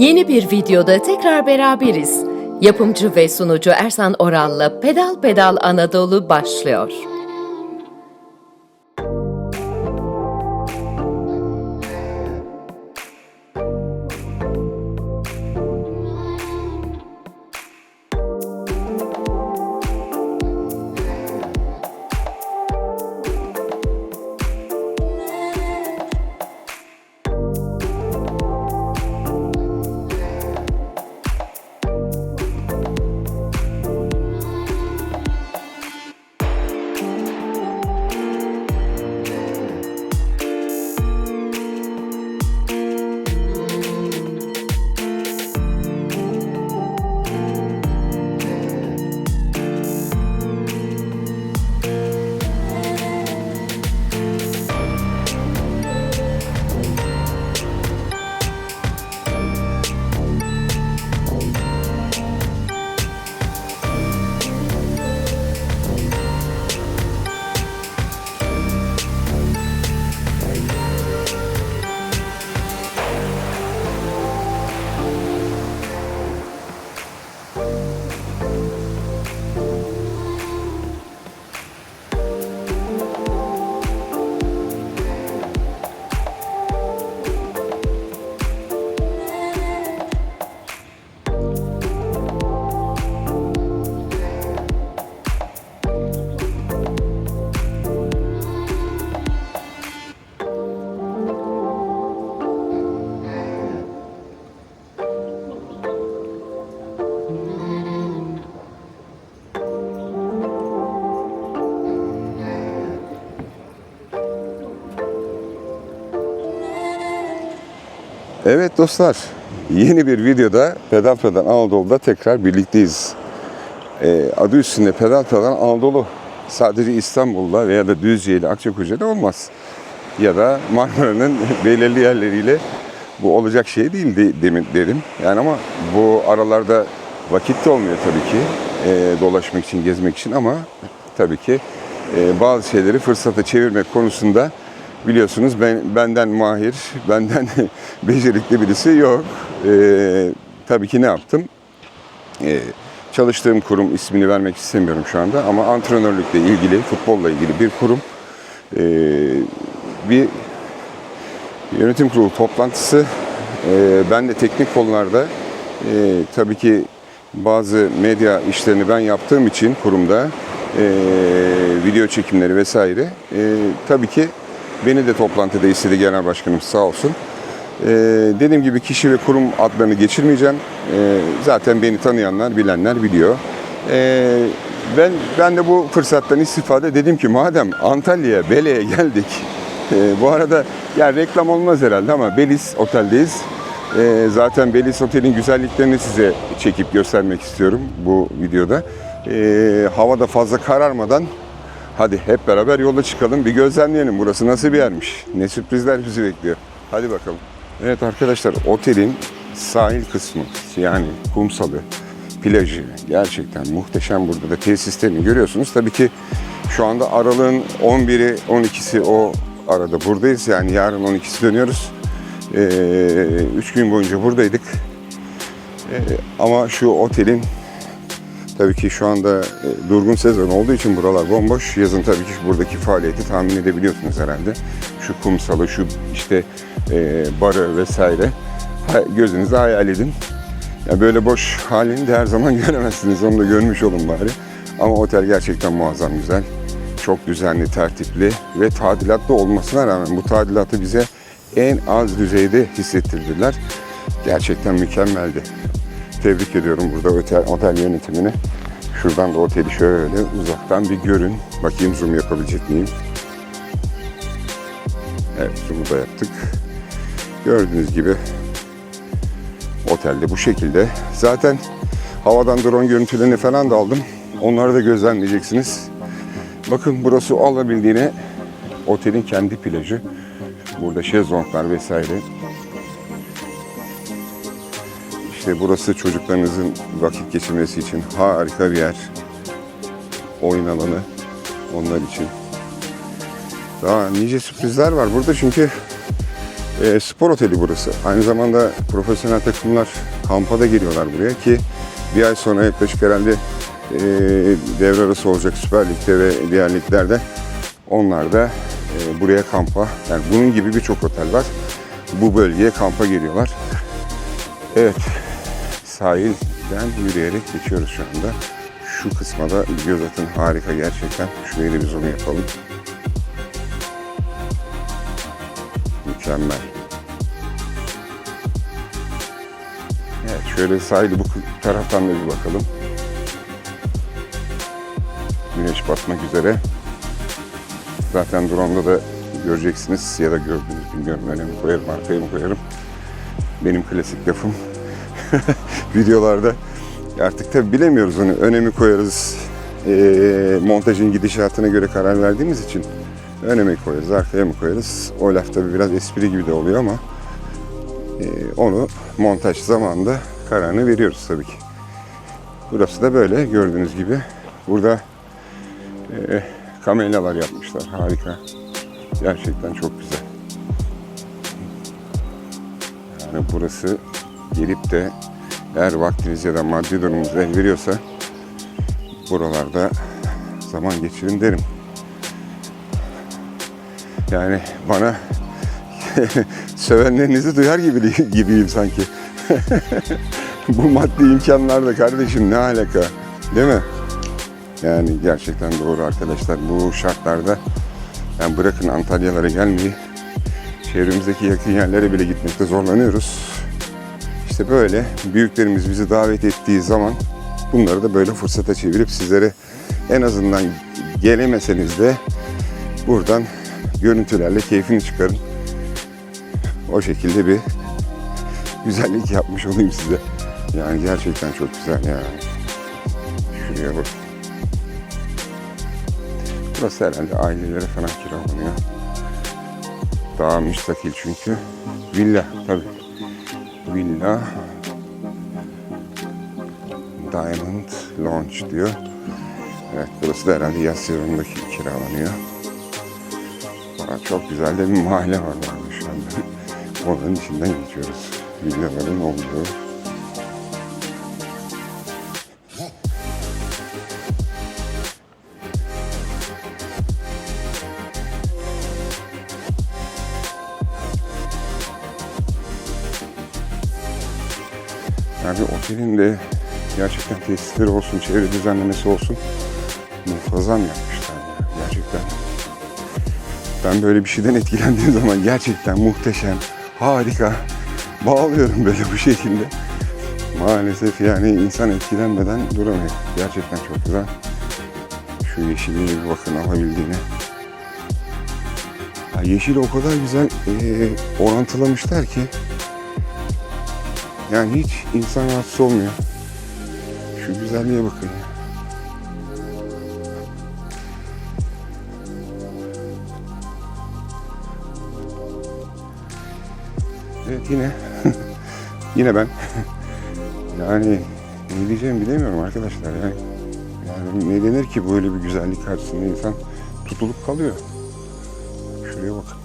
Yeni bir videoda tekrar beraberiz. Yapımcı ve sunucu Ersan Oral'la Pedal Pedal Anadolu başlıyor. Evet dostlar, yeni bir videoda Pedal Pedal Anadolu'da tekrar birlikteyiz. Ee, adı üstünde Pedal Pedal Anadolu sadece İstanbul'da veya da Düzce'yle, Akçakoca'da olmaz. Ya da Marmara'nın belirli yerleriyle bu olacak şey değil de, demin derim. Yani ama bu aralarda vakit de olmuyor tabii ki ee, dolaşmak için, gezmek için ama tabii ki e, bazı şeyleri fırsata çevirmek konusunda biliyorsunuz ben benden mahir, benden becerikli birisi yok. Ee, tabii ki ne yaptım? Ee, çalıştığım kurum ismini vermek istemiyorum şu anda ama antrenörlükle ilgili, futbolla ilgili bir kurum. Ee, bir yönetim kurulu toplantısı. Ee, ben de teknik konularda e, tabii ki bazı medya işlerini ben yaptığım için kurumda e, video çekimleri vesaire e, tabii ki beni de toplantıda istedi genel başkanım sağ olsun. E, dediğim gibi kişi ve kurum adlarını geçirmeyeceğim. E, zaten beni tanıyanlar, bilenler biliyor. E, ben ben de bu fırsattan istifade dedim ki madem Antalya'ya, Bele'ye geldik. e, bu arada ya reklam olmaz herhalde ama Beliz Otel'deyiz. E, zaten Beliz Otel'in güzelliklerini size çekip göstermek istiyorum bu videoda. E, havada fazla kararmadan hadi hep beraber yola çıkalım bir gözlemleyelim burası nasıl bir yermiş. Ne sürprizler bizi bekliyor. Hadi bakalım. Evet arkadaşlar otelin sahil kısmı yani kumsalı, plajı gerçekten muhteşem burada da tesislerini görüyorsunuz. Tabii ki şu anda aralığın 11'i 12'si o arada buradayız. Yani yarın 12'si dönüyoruz. 3 gün boyunca buradaydık. Ee, ama şu otelin tabii ki şu anda e, durgun sezon olduğu için buralar bomboş. Yazın tabii ki buradaki faaliyeti tahmin edebiliyorsunuz herhalde. Şu kumsalı, şu işte e, barı vesaire gözünüzde hayal edin. Ya böyle boş halini de her zaman göremezsiniz. Onu da görmüş olun bari. Ama otel gerçekten muazzam güzel. Çok düzenli, tertipli ve tadilatlı olmasına rağmen bu tadilatı bize en az düzeyde hissettirdiler. Gerçekten mükemmeldi. Tebrik ediyorum burada otel, otel yönetimini. Şuradan da oteli şöyle uzaktan bir görün. Bakayım zoom yapabilecek miyim? Evet zoom'u da yaptık. Gördüğünüz gibi otelde bu şekilde. Zaten havadan drone görüntülerini falan da aldım. Onları da gözlemleyeceksiniz. Bakın burası alabildiğine otelin kendi plajı. Burada şezlonglar vesaire. İşte burası çocuklarınızın vakit geçirmesi için harika bir yer. Oyun alanı onlar için. Daha nice sürprizler var burada çünkü e, spor oteli burası. Aynı zamanda profesyonel takımlar kampa da geliyorlar buraya ki bir ay sonra yaklaşık herhalde e, devre arası olacak Süper Lig'de ve diğer liglerde onlar da e, buraya kampa yani bunun gibi birçok otel var. Bu bölgeye kampa geliyorlar. Evet sahilden yürüyerek geçiyoruz şu anda. Şu kısma da göz atın harika gerçekten. Şurayı da biz onu yapalım. Mükemmel. Evet şöyle sahili bu taraftan da bir bakalım. Güneş batmak üzere. Zaten drone'da da göreceksiniz ya da gördünüz bilmiyorum. Öne mi koyarım arkaya mı koyarım. Benim klasik lafım. Videolarda artık tabi bilemiyoruz onu. Öne mi koyarız eee, montajın gidişatına göre karar verdiğimiz için öne mi koyarız, arkaya mı koyarız? O laf tabi biraz espri gibi de oluyor ama eee, onu montaj zamanında kararını veriyoruz tabii ki. Burası da böyle gördüğünüz gibi. Burada eee kamelyalar yapmışlar. Harika. Gerçekten çok güzel. Yani burası gelip de eğer vaktiniz ya da maddi durumunuz el veriyorsa buralarda zaman geçirin derim. Yani bana sövenlerinizi duyar gibi gibiyim sanki. Bu maddi imkanlarda kardeşim ne alaka? Değil mi? Yani gerçekten doğru arkadaşlar. Bu şartlarda yani bırakın Antalyalara gelmeyi çevremizdeki yakın yerlere bile gitmekte zorlanıyoruz. İşte böyle büyüklerimiz bizi davet ettiği zaman bunları da böyle fırsata çevirip sizlere en azından gelemeseniz de buradan görüntülerle keyfini çıkarın. O şekilde bir güzellik yapmış olayım size. Yani gerçekten çok güzel ya. Şuraya bak. Burası herhalde ailelere falan kiralanıyor. Daha müstakil çünkü. Villa tabii. Villa Diamond Lounge diyor. Evet burası da herhalde yaz sezonunda ki- kiralanıyor. Valla çok güzel de bir mahalle var burada şu anda. İçinden geçiyoruz. Villaların olduğu. Otelin de gerçekten tesisleri olsun, çevre düzenlemesi olsun muntazam yapmışlar ya. Gerçekten. Ben böyle bir şeyden etkilendiğim zaman gerçekten muhteşem, harika. Bağlıyorum böyle bu şekilde. Maalesef yani insan etkilenmeden duramıyor. Gerçekten çok güzel. Şu yeşilliğe bir bakın alabildiğine. Ya yeşili o kadar güzel eee, orantılamışlar ki yani hiç insan rahatsız olmuyor. Şu güzelliğe bakın ya. Evet yine yine ben yani ne diyeceğimi bilemiyorum arkadaşlar yani. Yani ne denir ki böyle bir güzellik karşısında insan tutulup kalıyor. Şuraya bakın.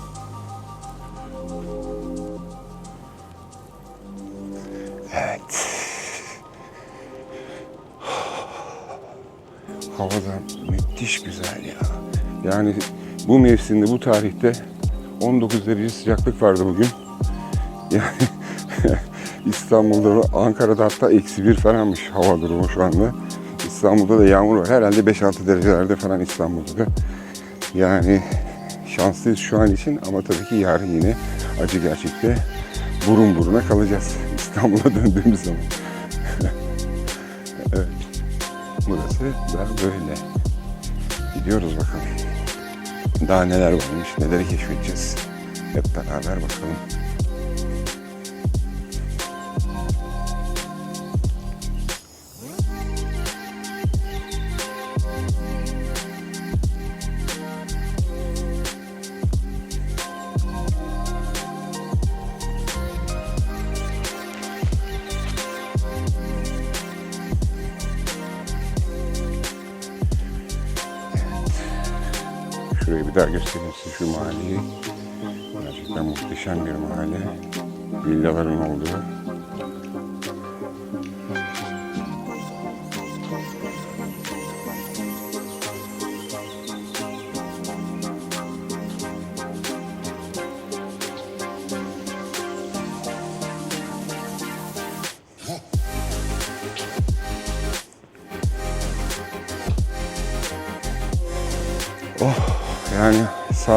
Bu mevsimde, bu tarihte 19 derece sıcaklık vardı bugün. Yani İstanbul'da, Ankara'da hatta eksi bir falanmış hava durumu şu anda. İstanbul'da da yağmur var. Herhalde 5-6 derecelerde falan İstanbul'da da. Yani şanslıyız şu an için ama tabii ki yarın yine acı gerçekte burun buruna kalacağız İstanbul'a döndüğümüz zaman. evet. Burası da böyle. Gidiyoruz bakalım. Daha neler varmış, neleri keşfedeceğiz. Hep beraber bakalım. Şurayı bir daha göstereyim size şu mahalleyi. Gerçekten muhteşem bir mahalle. Villaların olduğu.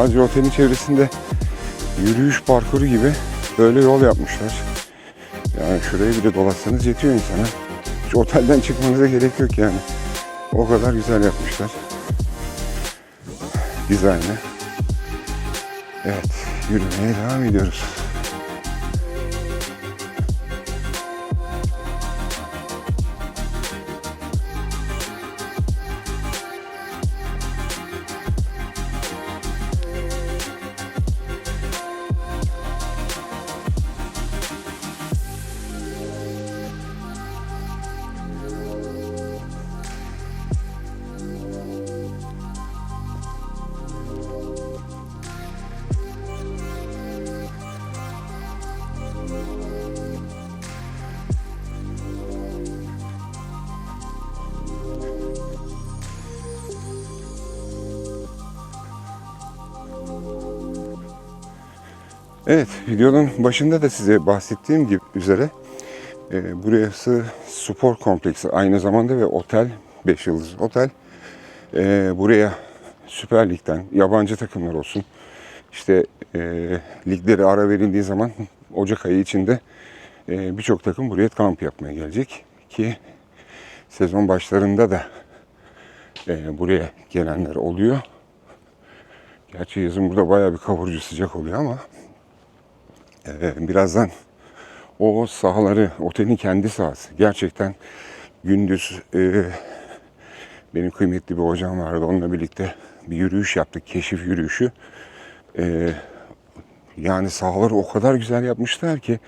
Sadece otelin çevresinde yürüyüş parkuru gibi böyle yol yapmışlar. Yani şuraya bile dolaşsanız yetiyor insana. Hiç otelden çıkmanıza gerek yok yani. O kadar güzel yapmışlar. Dizaynı. Evet, yürümeye devam ediyoruz. Evet, videonun başında da size bahsettiğim gibi üzere e, burası spor kompleksi aynı zamanda ve otel, 5 yıldız otel. E, buraya Süper Lig'den yabancı takımlar olsun, işte e, ligleri ara verildiği zaman Ocak ayı içinde e, birçok takım buraya kamp yapmaya gelecek ki sezon başlarında da e, buraya gelenler oluyor. Gerçi yazın burada bayağı bir kavurucu sıcak oluyor ama ee, birazdan o sahaları, otelin kendi sahası. Gerçekten gündüz e, benim kıymetli bir hocam vardı. Onunla birlikte bir yürüyüş yaptık, keşif yürüyüşü. Ee, yani sahaları o kadar güzel yapmışlar ki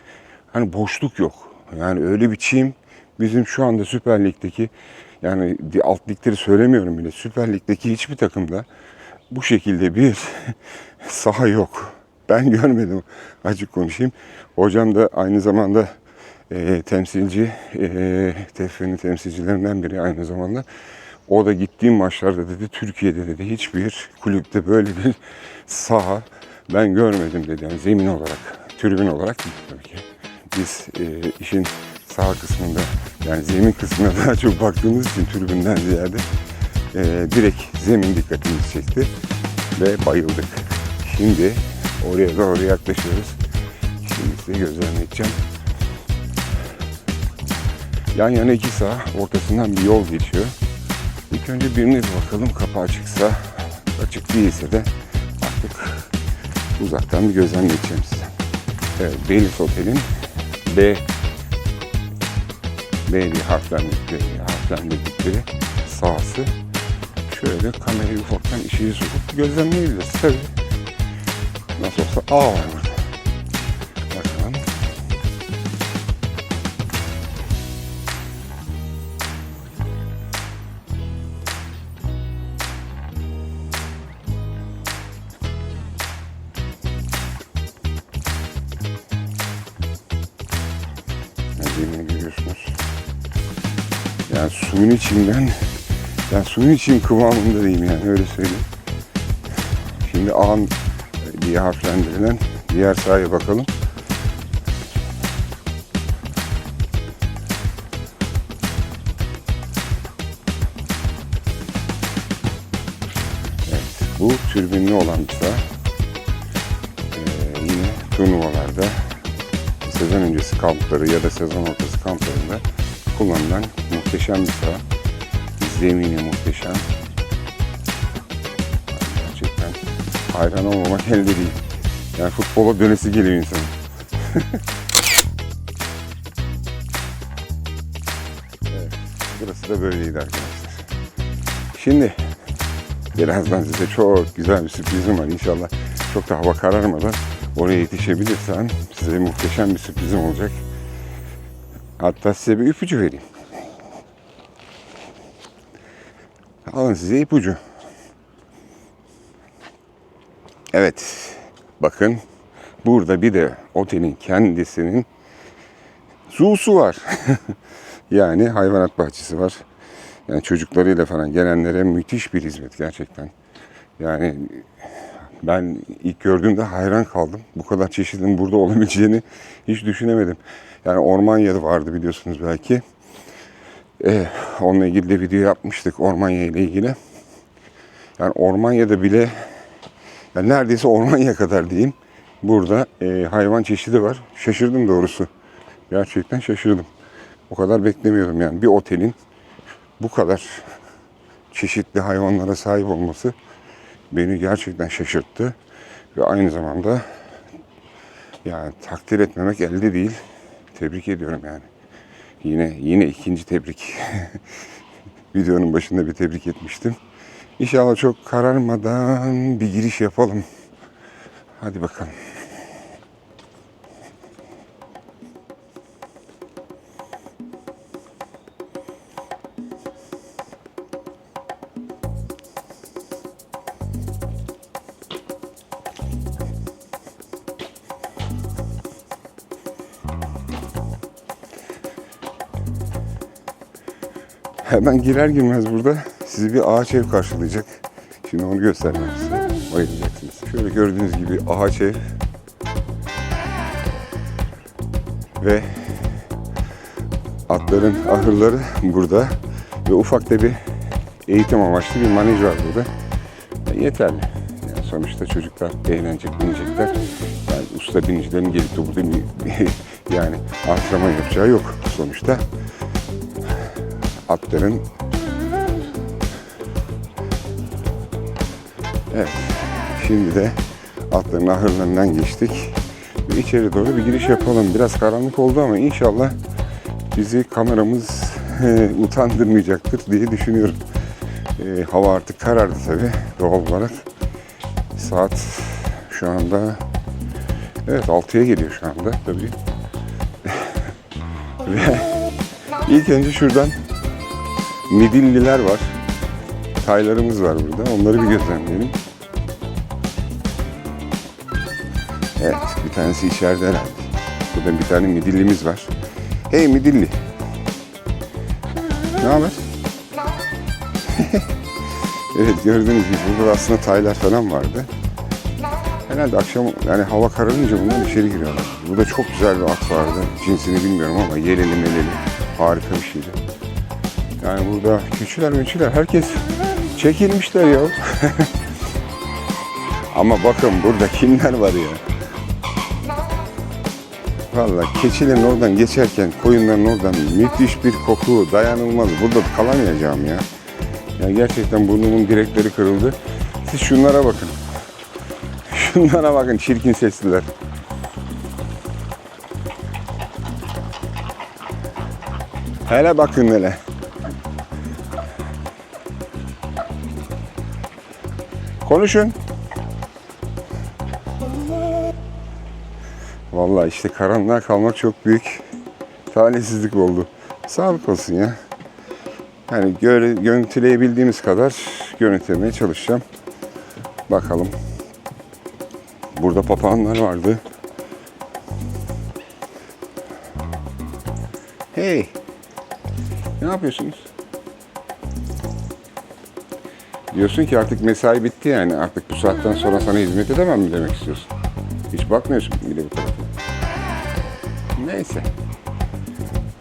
hani boşluk yok. Yani öyle bir çim bizim şu anda Süper Lig'deki yani alt ligleri söylemiyorum bile. Süper Lig'deki hiçbir takımda bu şekilde bir saha yok. Ben görmedim açık konuşayım. Hocam da aynı zamanda e, temsilci, e, TFF'nin temsilcilerinden biri aynı zamanda. O da gittiğim maçlarda dedi Türkiye'de dedi hiçbir kulüpte böyle bir saha ben görmedim dedi. Yani zemin olarak, tribün olarak tabii ki. Biz e, işin sağ kısmında yani zemin kısmına daha çok baktığımız için tribünden ziyade e, direkt zemin dikkatimizi çekti ve bayıldık. Şimdi oraya doğru yaklaşıyoruz. Şimdi size gözlemleyeceğim. Yan yana iki saha, ortasından bir yol geçiyor. İlk önce birine bir bakalım kapı açıksa, açık değilse de artık uzaktan bir gözlemleyeceğim size. Evet, Beylis Otel'in B B diye harflendirdikleri, harflendirdikleri sahası. Şöyle kamerayı ufaktan içeri sokup gözlemleyebiliriz. Tabii Nasıl olsa A var burada. Bakalım. Yani suyun içinden yani suyun için kıvamında diyeyim yani öyle söyleyeyim. Şimdi an diye harflendirilen diğer sahaya bakalım. Evet, bu türbinli olan bir saha. Ee, yine turnuvalarda sezon öncesi kampları ya da sezon ortası kamplarında kullanılan muhteşem bir saha. Zemini muhteşem. Hayran olmamak elde değil. Yani futbola dönesi geliyor insanın. evet, burası da böyleydi arkadaşlar. Şimdi birazdan size çok güzel bir sürprizim var. İnşallah çok da hava kararmadan oraya yetişebilirsem size muhteşem bir sürprizim olacak. Hatta size bir ipucu vereyim. Alın size ipucu. Evet. Bakın Burada bir de otelin kendisinin Zu'su var. yani hayvanat bahçesi var. Yani çocuklarıyla falan gelenlere müthiş bir hizmet gerçekten. Yani ben ilk gördüğümde hayran kaldım. Bu kadar çeşidin burada olabileceğini hiç düşünemedim. Yani Ormanya'da vardı biliyorsunuz belki. Ee, onunla ilgili de video yapmıştık Ormanya ile ilgili. Yani Ormanya'da bile yani neredeyse Ormanya kadar diyeyim. Burada e, hayvan çeşidi var. Şaşırdım doğrusu. Gerçekten şaşırdım. O kadar beklemiyordum yani. Bir otelin bu kadar çeşitli hayvanlara sahip olması beni gerçekten şaşırttı. Ve aynı zamanda yani takdir etmemek elde değil. Tebrik ediyorum yani. Yine yine ikinci tebrik. Videonun başında bir tebrik etmiştim. İnşallah çok kararmadan bir giriş yapalım. Hadi bakalım. Hemen girer girmez burada sizi bir ağaç ev karşılayacak. Şimdi onu göstermem size. Bayılacaksınız. Şöyle gördüğünüz gibi ağaç ev. Ve atların ahırları burada. Ve ufak da bir eğitim amaçlı bir manej var burada. E, yeterli. Yani sonuçta çocuklar eğlenecek, binecekler. Yani usta binicilerin gelip de burada yani antrenman yapacağı yok sonuçta atların Evet. Şimdi de atların ahırlarından geçtik. Ve içeri doğru bir giriş yapalım. Biraz karanlık oldu ama inşallah bizi kameramız utandırmayacaktır diye düşünüyorum. E, hava artık karardı tabi doğal olarak. Saat şu anda evet 6'ya geliyor şu anda tabii. Ve ilk önce şuradan midilliler var. Taylarımız var burada. Onları bir gözlemleyelim. Evet, bir tanesi içeride herhalde. Burada bir tane midillimiz var. Hey midilli. Ne haber? evet gördüğünüz gibi burada aslında taylar falan vardı. Herhalde akşam yani hava kararınca bunlar içeri giriyorlar. Burada çok güzel bir at vardı. Cinsini bilmiyorum ama yeleli meleli. Harika bir şeydi. Yani burada küçüler müçüler herkes çekilmişler ya. Ama bakın burada kimler var ya. Valla keçilerin oradan geçerken koyunların oradan müthiş bir koku dayanılmaz. Burada kalamayacağım ya. Ya gerçekten burnumun direkleri kırıldı. Siz şunlara bakın. Şunlara bakın çirkin sesliler. Hele bakın hele. Konuşun. Vallahi işte karanlığa kalmak çok büyük talihsizlik oldu. Sağlık olsun ya. Yani göre, görüntüleyebildiğimiz kadar görüntülemeye çalışacağım. Bakalım. Burada papağanlar vardı. Hey. Ne yapıyorsunuz? Diyorsun ki artık mesai bitti yani. Artık bu saatten sonra sana hizmet edemem mi demek istiyorsun? Hiç bakmıyorsun bile bu tarafa. Neyse.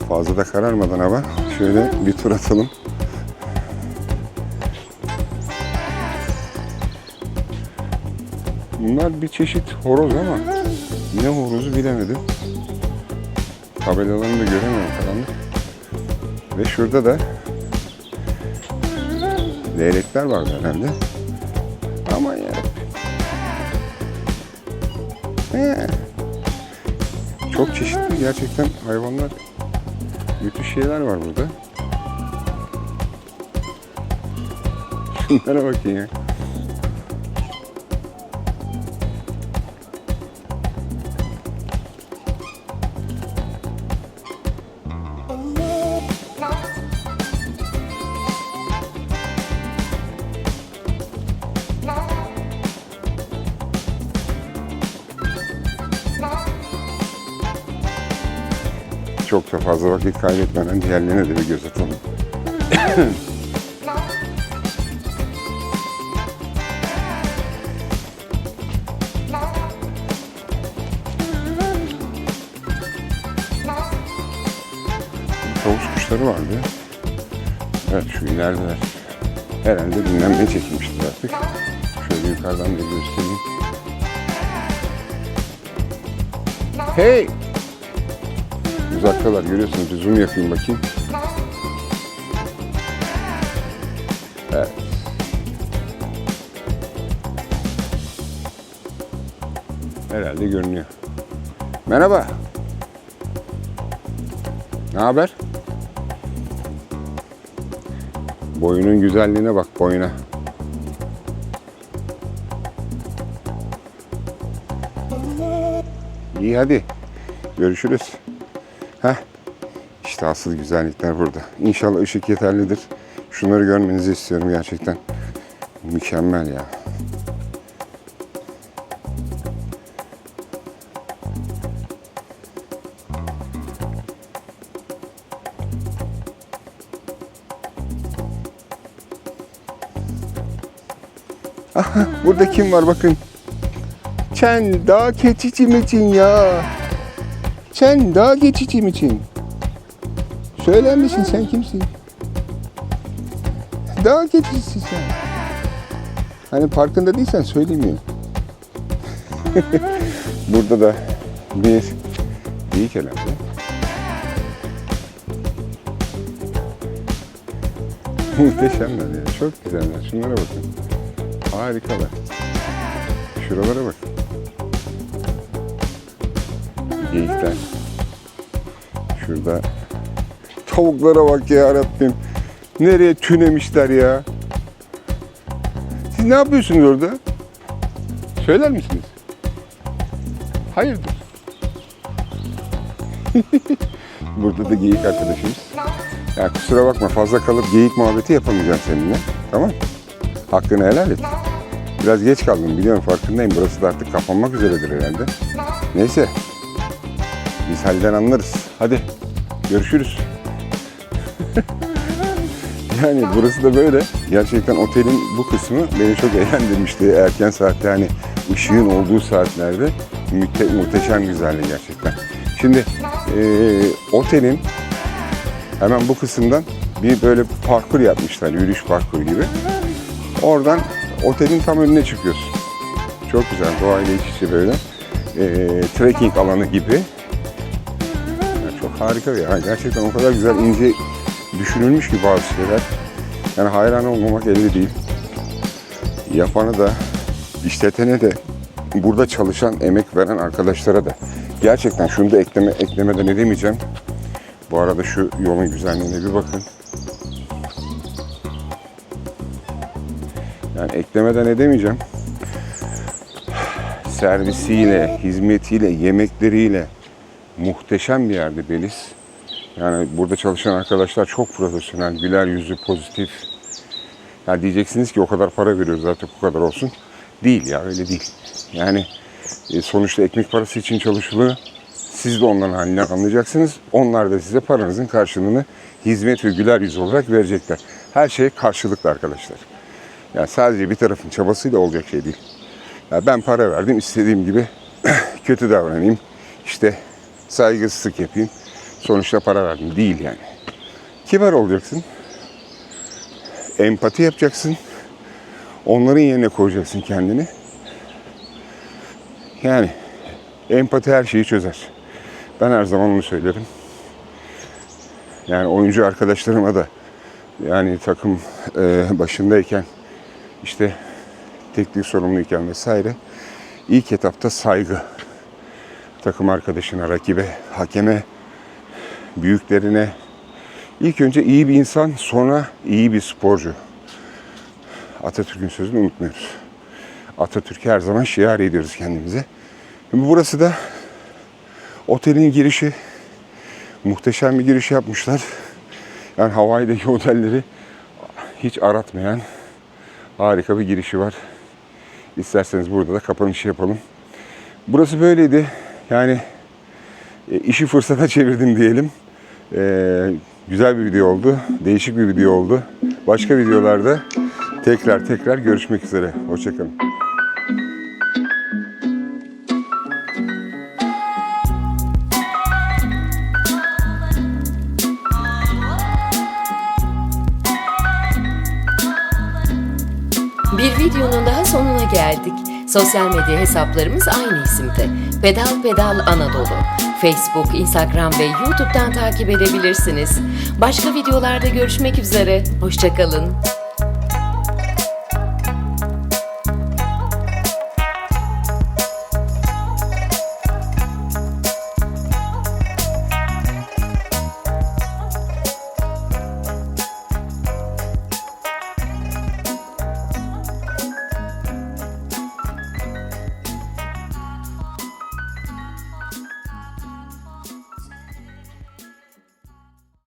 Fazla da kararmadan hava şöyle bir tur atalım. Bunlar bir çeşit horoz ama ne horozu bilemedim. Tabelalarını da göremiyorum karanlık. Ve şurada da leylekler vardı herhalde. Ama ya. He. Çok çeşitli gerçekten hayvanlar. Müthiş şeyler var burada. Şunlara bakın ya. Fazla vakit kaybetmeden diğerlerine de bir göz atalım. Tavus kuşları vardı. Evet şu ilerideler. Herhalde dinlenmeye çekilmiştir artık. Şöyle yukarıdan da göstereyim. Hey! Uzaktalar görüyorsunuz. Bir zoom yapayım bakayım. Evet. Herhalde görünüyor. Merhaba. Ne haber? Boyunun güzelliğine bak boyuna. İyi hadi. Görüşürüz. Heh. İşte asıl güzellikler burada. İnşallah ışık yeterlidir. Şunları görmenizi istiyorum gerçekten. Mükemmel ya. Aha, burada kim var bakın. Sen daha keçici misin ya? Sen daha geçici misin? Söyler misin sen kimsin? Daha geçicisin sen. Hani farkında değilsen söylemiyor. Burada da bir iyi kelam. Muhteşemler ya. Çok güzeller. Şunlara bakın. Harikalar. Şuralara bak. Geyikler. Şurada tavuklara bak ya Rabbim. Nereye tünemişler ya? Siz ne yapıyorsunuz orada? Söyler misiniz? Hayırdır? Burada da geyik arkadaşımız. Ya kusura bakma fazla kalıp geyik muhabbeti yapamayacağım seninle. Tamam Hakkını helal et. Biraz geç kaldım biliyorum farkındayım. Burası da artık kapanmak üzeredir herhalde. Neyse. Biz halden anlarız. Hadi görüşürüz. yani burası da böyle. Gerçekten otelin bu kısmı beni çok eğlendirmişti. Erken saatte hani ışığın olduğu saatlerde müte- muhteşem güzelliği gerçekten. Şimdi eee, otelin hemen bu kısımdan bir böyle parkur yapmışlar. Yürüyüş parkuru gibi. Oradan otelin tam önüne çıkıyorsun. Çok güzel doğayla iç içe böyle. Eee trekking alanı gibi. Yani harika ya. Gerçekten o kadar güzel ince düşünülmüş ki bazı şeyler. Yani hayran olmamak elde değil. Yapanı da, işletene de, burada çalışan, emek veren arkadaşlara da. Gerçekten şunu da ekleme, eklemeden edemeyeceğim. Bu arada şu yolun güzelliğine bir bakın. Yani eklemeden edemeyeceğim. Servisiyle, hizmetiyle, yemekleriyle muhteşem bir yerde Beliz. Yani burada çalışan arkadaşlar çok profesyonel, güler yüzü, pozitif. Ya diyeceksiniz ki o kadar para veriyoruz zaten bu kadar olsun. Değil ya öyle değil. Yani e, sonuçta ekmek parası için çalışılıyor. Siz de onların halinden anlayacaksınız. Onlar da size paranızın karşılığını hizmet ve güler yüz olarak verecekler. Her şey karşılıklı arkadaşlar. Yani sadece bir tarafın çabasıyla olacak şey değil. Ya ben para verdim istediğim gibi kötü davranayım. İşte saygısızlık yapayım. Sonuçta para verdim. Değil yani. Kibar olacaksın. Empati yapacaksın. Onların yerine koyacaksın kendini. Yani empati her şeyi çözer. Ben her zaman onu söylerim. Yani oyuncu arkadaşlarıma da yani takım e, başındayken işte teknik sorumluyken vesaire ilk etapta saygı takım arkadaşına, rakibe, hakeme, büyüklerine ilk önce iyi bir insan sonra iyi bir sporcu. Atatürk'ün sözünü unutmuyoruz. Atatürk'ü her zaman şiar ediyoruz kendimize. Şimdi burası da otelin girişi. Muhteşem bir giriş yapmışlar. Yani Hawaii'deki otelleri hiç aratmayan harika bir girişi var. İsterseniz burada da kapanışı yapalım. Burası böyleydi. Yani e, işi fırsata çevirdim diyelim. E, güzel bir video oldu. Değişik bir video oldu. Başka videolarda tekrar tekrar görüşmek üzere. Hoşçakalın. Bir videonun daha sonuna geldik. Sosyal medya hesaplarımız aynı isimde. Pedal Pedal Anadolu. Facebook, Instagram ve YouTube'dan takip edebilirsiniz. Başka videolarda görüşmek üzere. Hoşçakalın.